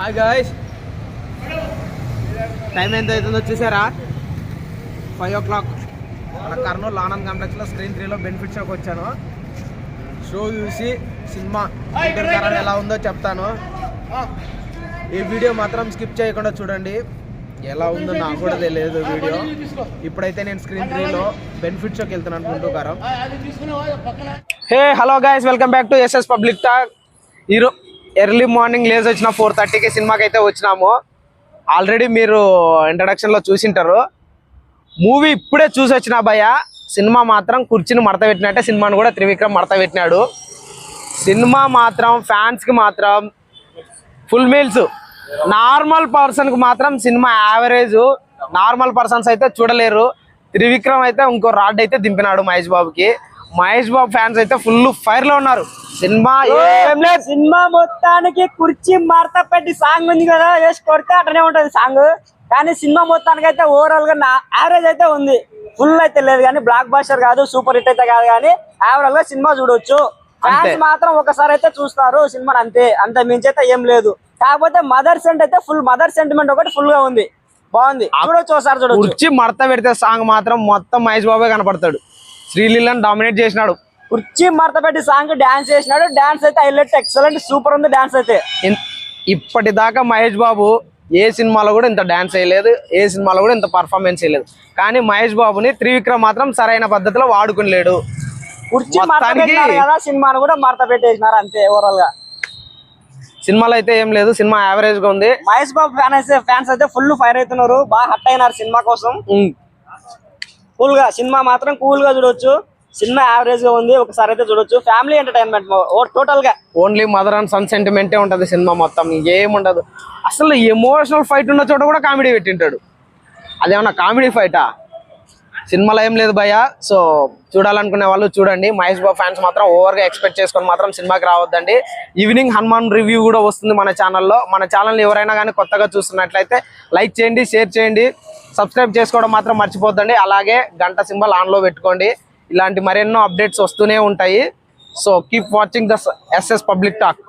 Hi guys time ఎంత అవుతుందో చూసారా? ఫైవ్ ఓ క్లాక్ మన కర్నూలు ఆనంద్ కాంప్లెక్స్లో స్క్రీన్ త్రీలో బెనిఫిట్ షోకి వచ్చాను. షో చూసి సినిమా కరణ్ ఎలా ఉందో చెప్తాను. ఈ వీడియో మాత్రం స్కిప్ చేయకుండా చూడండి. ఎలా ఉందో నాకు కూడా తెలియదు వీడియో. ఇప్పుడైతే నేను స్క్రీన్ త్రీలో బెనిఫిట్ షోకి వెళ్తున్నాను Guntur Kaaram. Hey hello guys welcome back to SS public talk ఈరో ఎర్లీ మార్నింగ్ లేజ్ వచ్చిన ఫోర్ థర్టీకి సినిమాకి అయితే వచ్చినాము. ఆల్రెడీ మీరు ఇంట్రడక్షన్లో చూసింటారు. మూవీ ఇప్పుడే చూసి వచ్చిన భయ సినిమా మాత్రం కుర్చీని మడత పెట్టినట్టే సినిమాను కూడా త్రివిక్రమ్ మడత పెట్టినాడు. సినిమా మాత్రం ఫ్యాన్స్కి మాత్రం ఫుల్ మీల్స్. నార్మల్ పర్సన్కి మాత్రం సినిమా యావరేజ్. నార్మల్ పర్సన్స్ అయితే చూడలేరు. త్రివిక్రమ్ అయితే ఇంకో రాడ్ అయితే దింపినాడు మహేష్ బాబుకి. మహేష్ బాబు ఫ్యాన్స్ అయితే ఫుల్ ఫైర్లో ఉన్నారు. సినిమా సినిమా మొత్తానికి కుర్చీ మడత పెట్టి సాంగ్ ఉంది కదా వేసి కొడితే అట్లనే ఉంటది సాంగ్. కానీ సినిమా మొత్తానికి అయితే ఓవరాల్గా యావరేజ్ అయితే ఉంది. ఫుల్ అయితే లేదు కానీ బ్లాక్ బాస్టర్ కాదు సూపర్ హిట్ అయితే కాదు కానీ యావరేజ్గా సినిమా చూడొచ్చు. ఫ్యాన్స్. మాత్రం ఒకసారి అయితే చూస్తారు సినిమా అంతే. అంత మించి అయితే ఏం లేదు. కాకపోతే మదర్ సెంట్ అయితే ఫుల్ మదర్ సెంటిమెంట్ ఒకటి ఫుల్గా ఉంది. బాగుంది. చూడొచ్చు ఒకసారి చూడొచ్చు. కుర్చీ మడత పెడితే సాంగ్ మాత్రం మొత్తం మహేష్ బాబే కనపడతాడు. శ్రీలీలను డామినేట్ చేసినాడు. కుర్చీ మడత పెట్టి సాంగ్ డాన్స్ చేసినాడు. డాన్స్ అయితే హైలైట్ ఎక్సలెంట్ సూపర్ ఉంది డాన్స్ అయితే. ఇప్పటిదాకా మహేష్ బాబు ఏ సినిమాలో కూడా ఇంత డాన్స్ చేయలేదు ఏ సినిమాలో కూడా ఇంత పర్ఫార్మెన్స్ చేయలేదు. కానీ మహేష్ బాబుని త్రివిక్రమ్ మాత్రం సరైన పద్ధతిలో వాడుకునిలేడు. సినిమాను కూడా మడత పెట్టేసినారు అంతే ఓవరాల్గా. సినిమాలో అయితే ఏం లేదు సినిమా యావరేజ్గా ఉంది. మహేష్ బాబు ఫ్యాన్ అయితే ఫ్యాన్స్ అయితే ఫుల్ ఫైర్ అవుతున్నారు. బాగా హట్ అయినారు సినిమా కోసం. కూల్గా సినిమా మాత్రం కూల్గా చూడొచ్చు. సినిమా యావరేజ్గా ఉంది ఒకసారి అయితే చూడొచ్చు. ఫ్యామిలీ ఎంటర్టైన్మెంట్ టోటల్గా ఓన్లీ మదర్ అండ్ సన్ సెంటిమెంటే ఉంటది సినిమా మొత్తం ఏముండదు అసలు ఎమోషనల్ ఫైట్ ఉన్న చోట కూడా కామెడీ పెట్టింటాడు. అదేమన్నా కామెడీ ఫైటా సినిమాలో ఏం లేదు భయ్య. సో చూడాలనుకునే వాళ్ళు చూడండి. మహేష్ బాబు ఫ్యాన్స్ మాత్రం ఓవర్గా ఎక్స్పెక్ట్ చేసుకొని మాత్రం సినిమాకి రావద్దండి. ఈవినింగ్ హనుమాన్ రివ్యూ కూడా వస్తుంది మన ఛానల్లో మన ఛానల్ ఎవరైనా కానీ కొత్తగా చూస్తున్నట్లయితే లైక్ చేయండి షేర్ చేయండి. సబ్స్క్రైబ్ చేసుకోవడం మాత్రం మర్చిపోద్దండి. అలాగే గంట సింబల్ ఆన్లో పెట్టుకోండి. ఇలాంటి మరెన్నో అప్డేట్స్ వస్తూనే ఉంటాయి. So keep watching the SS public talk